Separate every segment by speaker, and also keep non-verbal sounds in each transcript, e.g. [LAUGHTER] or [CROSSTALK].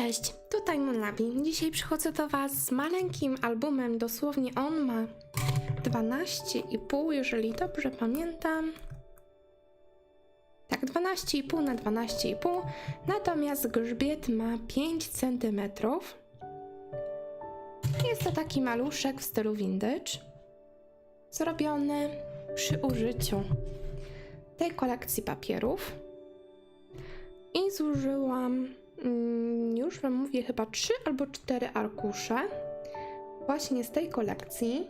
Speaker 1: Cześć, tutaj Monabi. Dzisiaj przychodzę do Was z maleńkim albumem, dosłownie on ma 12,5, jeżeli dobrze pamiętam. Tak, 12,5 na 12,5, natomiast grzbiet ma 5 cm. Jest to taki maluszek w stylu vintage, zrobiony przy użyciu tej kolekcji papierów. I zużyłam, już Wam mówię, chyba 3 albo 4 arkusze właśnie z tej kolekcji.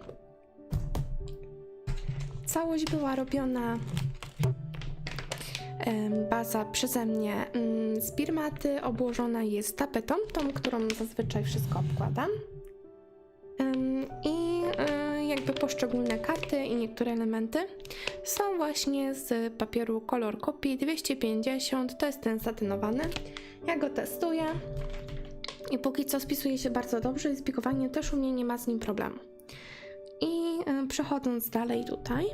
Speaker 1: Całość była robiona baza przeze mnie mm, z birmaty, obłożona jest tapetą, tą, którą zazwyczaj wszystko obkładam. I e, jakby poszczególne karty i niektóre elementy są właśnie z papieru Color Copy 250, to jest ten satynowany. Ja go testuję i póki co spisuje się bardzo dobrze i też u mnie nie ma z nim problemu. I e, przechodząc dalej tutaj,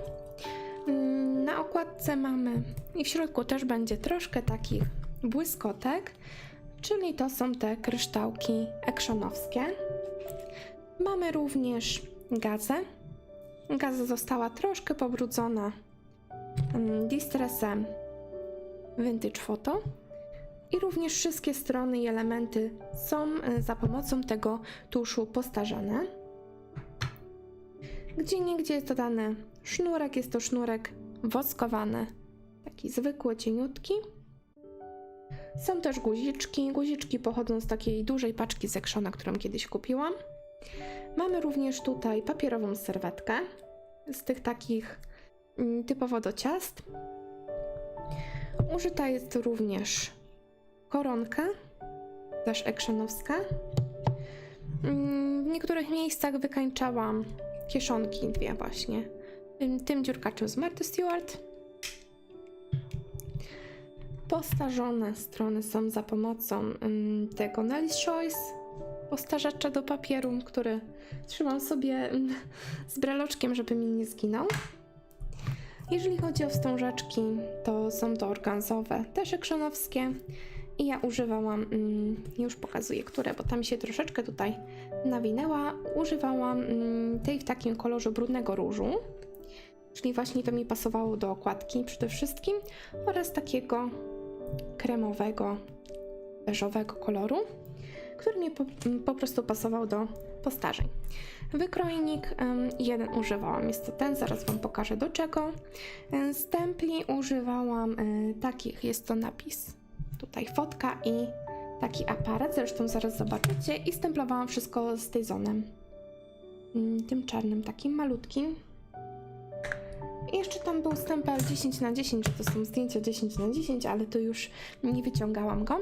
Speaker 1: mm, na okładce mamy i w środku też będzie troszkę takich błyskotek, czyli to są te kryształki ekshonowskie. Mamy również gazę. Gaza została troszkę pobrudzona mm, distressem Vintage Photo. I również wszystkie strony i elementy są e, za pomocą tego tuszu postarzane. Gdzie niegdzie jest dodany sznurek, jest to sznurek woskowany, taki zwykły, cieniutki. Są też guziczki. Guziczki pochodzą z takiej dużej paczki z Actiona, którą kiedyś kupiłam. Mamy również tutaj papierową serwetkę z tych takich mm, typowo do ciast. Użyta jest również koronka, też ekshonowska. Mm, W niektórych miejscach wykańczałam kieszonki dwie właśnie. Tym, dziurkaczem z Marty Stewart. Postarzone strony są za pomocą mm, tego Nelly's Choice postarzacza do papieru, który trzymam sobie mm, z breloczkiem, żeby mi nie zginął. Jeżeli chodzi o wstążeczki, to są to organzowe, też ekrzonowskie. I ja używałam, mm, już pokazuję które, bo tam się troszeczkę tutaj nawinęła. Używałam mm, tej w takim kolorze brudnego różu, czyli właśnie to mi pasowało do okładki przede wszystkim, oraz takiego kremowego, beżowego koloru który mi po, po prostu pasował do postarzeń. Wykrojnik jeden używałam, jest to ten, zaraz Wam pokażę do czego. E, Stempli używałam e, takich, jest to napis, tutaj fotka i taki aparat, zresztą zaraz zobaczycie i stemplowałam wszystko z tyzonem. Mm, Tym czarnym, takim malutkim. I jeszcze tam był stempel 10 na 10, że to są zdjęcia 10 na 10, ale to już nie wyciągałam go.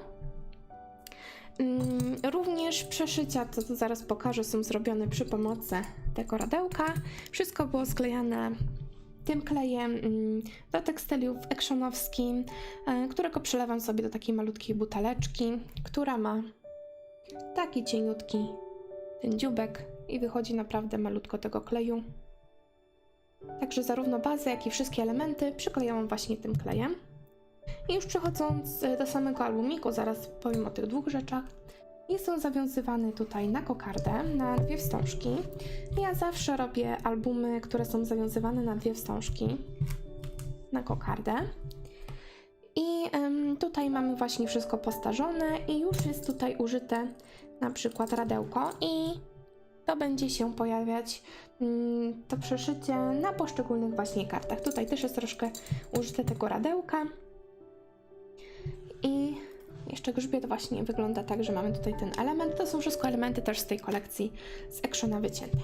Speaker 1: Mm, Również przeszycia, to, to zaraz pokażę, są zrobione przy pomocy tego radełka. Wszystko było sklejane tym klejem mm, do tekstyliów ekshonowskim, e, którego przelewam sobie do takiej malutkiej buteleczki, która ma taki cieniutki ten dziubek i wychodzi naprawdę malutko tego kleju. Także zarówno bazę, jak i wszystkie elementy przyklejałam właśnie tym klejem. I już przechodząc e, do samego albumiku, zaraz powiem o tych dwóch rzeczach. Jest on zawiązywany tutaj na kokardę, na dwie wstążki. Ja zawsze robię albumy, które są zawiązywane na dwie wstążki, na kokardę. I tutaj mamy właśnie wszystko postarzone i już jest tutaj użyte na przykład radełko i to będzie się pojawiać mm, to przeszycie na poszczególnych właśnie kartach. Tutaj też jest troszkę użyte tego radełka. Jeszcze grzbiet właśnie wygląda tak, że mamy tutaj ten element. To są wszystko elementy też z tej kolekcji z Actiona wycięte.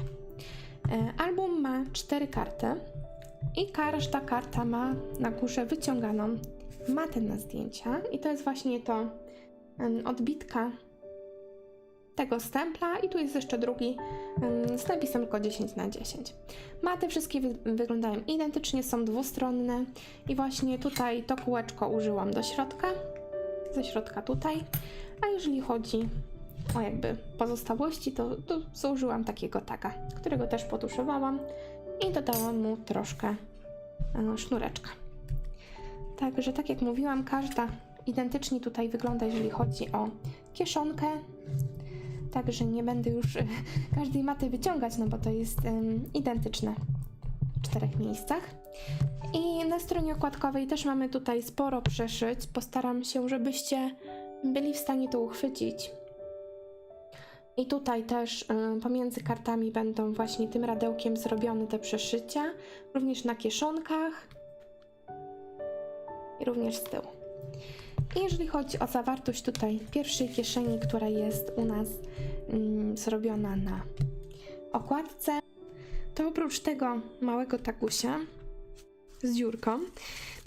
Speaker 1: Album ma cztery karty i każda karta ma na górze wyciąganą matę na zdjęcia i to jest właśnie to odbitka tego stempla i tu jest jeszcze drugi z napisem tylko 10 na 10. Maty wszystkie wy wyglądają identycznie, są dwustronne i właśnie tutaj to kółeczko użyłam do środka, ze środka tutaj, a jeżeli chodzi o jakby pozostałości, to, to takiego taga, którego też potuszowałam i dodałam mu troszkę e, sznureczka. Także tak jak mówiłam, każda identycznie tutaj wygląda, jeżeli chodzi o kieszonkę. Także nie będę już [LAUGHS] każdej maty wyciągać, no bo to jest em, identyczne czterech miejscach. I na stronie okładkowej też mamy tutaj sporo przeszyć. Postaram się, żebyście byli w stanie to uchwycić. I tutaj też y, pomiędzy kartami będą właśnie tym radełkiem zrobione te przeszycia, również na kieszonkach i również z tyłu. I jeżeli chodzi o zawartość tutaj pierwszej kieszeni, która jest u nas mm, zrobiona na okładce, to oprócz tego małego tagusia z dziurką,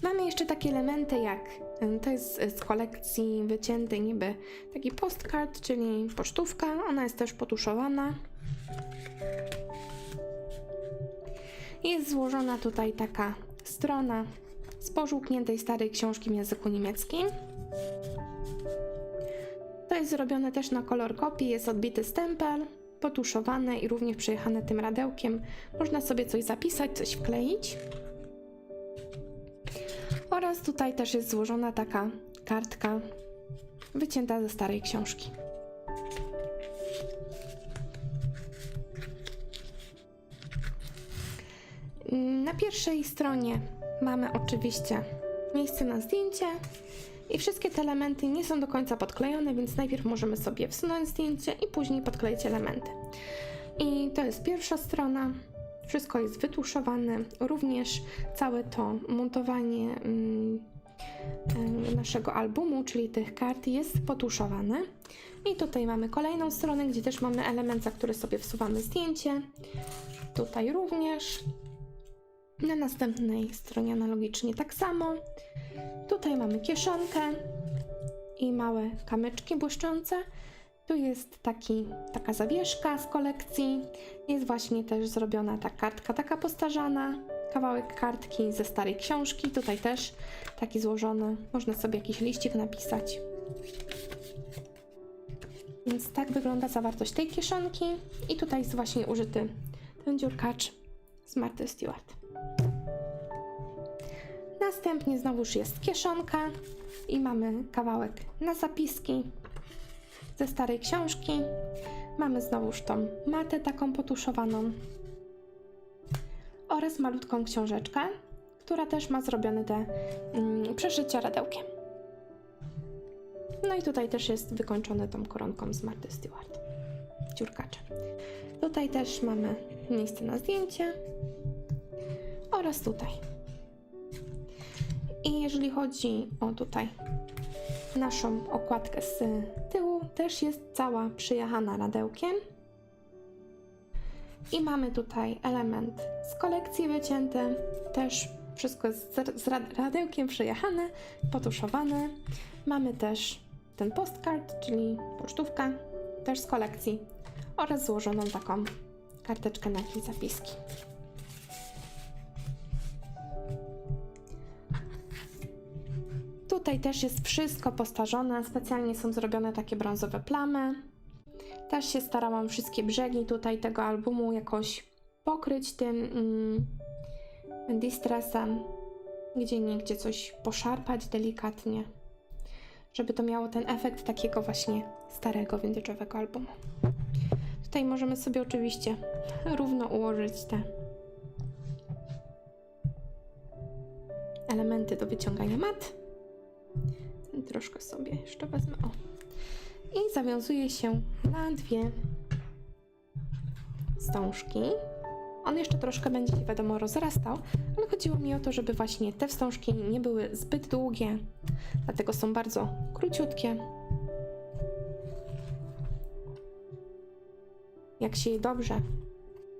Speaker 1: mamy jeszcze takie elementy jak to jest z kolekcji wyciętej niby taki postcard, czyli pocztówka. Ona jest też potuszowana. Jest złożona tutaj taka strona z pożółkniętej starej książki w języku niemieckim. To jest zrobione też na kolor kopii, jest odbity stempel, potuszowane i również przejechane tym radełkiem. Można sobie coś zapisać, coś wkleić. Oraz tutaj też jest złożona taka kartka wycięta ze starej książki. Na pierwszej stronie mamy oczywiście miejsce na zdjęcie i wszystkie te elementy nie są do końca podklejone, więc najpierw możemy sobie wsunąć zdjęcie i później podkleić elementy. I to jest pierwsza strona. Wszystko jest wytuszowane, również całe to montowanie mm, em, naszego albumu, czyli tych kart, jest potuszowane. I tutaj mamy kolejną stronę, gdzie też mamy element, za który sobie wsuwamy zdjęcie. Tutaj również. Na następnej stronie analogicznie tak samo. Tutaj mamy kieszonkę i małe kamyczki błyszczące. Tu jest taki, taka zawieszka z kolekcji. Jest właśnie też zrobiona ta kartka taka postarzana. Kawałek kartki ze starej książki. Tutaj też taki złożony. Można sobie jakiś liścik napisać. Więc tak wygląda zawartość tej kieszonki. I tutaj jest właśnie użyty ten dziurkacz z Marty Stewart. Następnie znowuż jest kieszonka i mamy kawałek na zapiski ze starej książki. Mamy znowuż tą matę taką potuszowaną oraz malutką książeczkę, która też ma zrobione te mm, przeszycia radełkiem. No i tutaj też jest wykończone tą koronką z Marty Stewart, dziurkaczem. Tutaj też mamy miejsce na zdjęcie oraz tutaj. I jeżeli chodzi o tutaj naszą okładkę z tyłu, też jest cała przyjechana radełkiem. I mamy tutaj element z kolekcji wycięty, też wszystko jest z, z ra- radełkiem przyjechane, potuszowane. Mamy też ten postcard, czyli pocztówka, też z kolekcji oraz złożoną taką karteczkę na jakieś zapiski. Tutaj też jest wszystko postarzone, specjalnie są zrobione takie brązowe plamy. Też się starałam wszystkie brzegi tutaj tego albumu jakoś pokryć tym mm, distressem, gdzie niegdzie coś poszarpać delikatnie, żeby to miało ten efekt takiego właśnie starego, vintage'owego albumu. Tutaj możemy sobie oczywiście [LAUGHS] równo ułożyć te elementy do wyciągania mat. Troszkę sobie jeszcze wezmę. O. I zawiązuje się na dwie wstążki. On jeszcze troszkę będzie się wiadomo rozrastał, ale chodziło mi o to, żeby właśnie te wstążki nie były zbyt długie, dlatego są bardzo króciutkie. Jak się je dobrze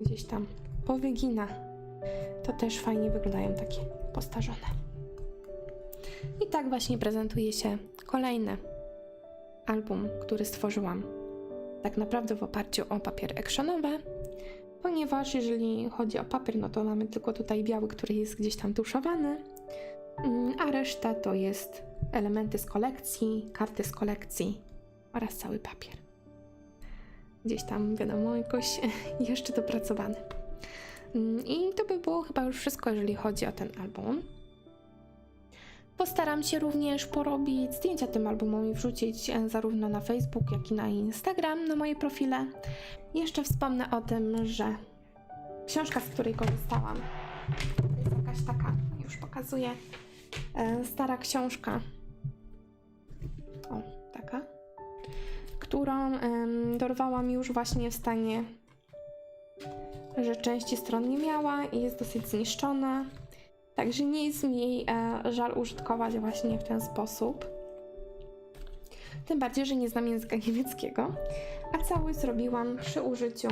Speaker 1: gdzieś tam powygina, to też fajnie wyglądają takie postarzone. I tak właśnie prezentuje się kolejny album, który stworzyłam tak naprawdę w oparciu o papiery ekranowe, ponieważ jeżeli chodzi o papier, no to mamy tylko tutaj biały, który jest gdzieś tam tuszowany, mm, a reszta to jest elementy z kolekcji, karty z kolekcji oraz cały papier. Gdzieś tam, wiadomo, jakoś [LAUGHS] jeszcze dopracowany. Mm, I to by było chyba już wszystko, jeżeli chodzi o ten album. Postaram się również porobić zdjęcia tym albumom i wrzucić e, zarówno na Facebook, jak i na Instagram, na moje profile. Jeszcze wspomnę o tym, że książka, z której korzystałam, to jest jakaś taka, już pokazuję, e, stara książka. O, taka. Którą dorwałam już właśnie w stanie, że części stron nie miała i jest dosyć zniszczona. Także nie jest mi e, żal użytkować właśnie w ten sposób. Tym bardziej, że nie znam języka niemieckiego. A cały zrobiłam przy użyciu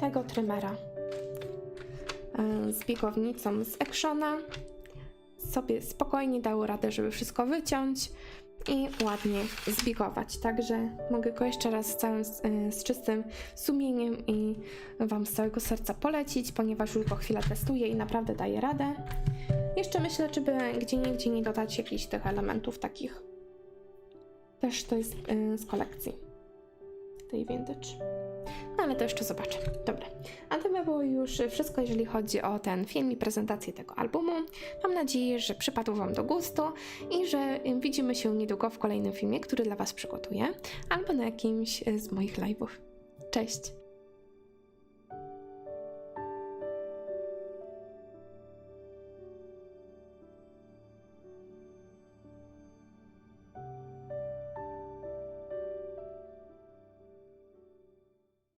Speaker 1: tego trymera e, z biegownicą z Actiona. Sobie spokojnie dało radę, żeby wszystko wyciąć i ładnie zbigować. Także mogę go jeszcze raz z całym, e, z czystym sumieniem i Wam z całego serca polecić, ponieważ już go chwilę testuję i naprawdę daje radę. Jeszcze myślę, czy by gdzie niegdzie nie dodać jakichś tych elementów takich. Też to jest y, z kolekcji tej vintage. Ale to jeszcze zobaczę. Dobra. A to by było już wszystko, jeżeli chodzi o ten film i prezentację tego albumu. Mam nadzieję, że przypadł Wam do gustu i że widzimy się niedługo w kolejnym filmie, który dla Was przygotuję, albo na jakimś y, z moich live'ów. Cześć!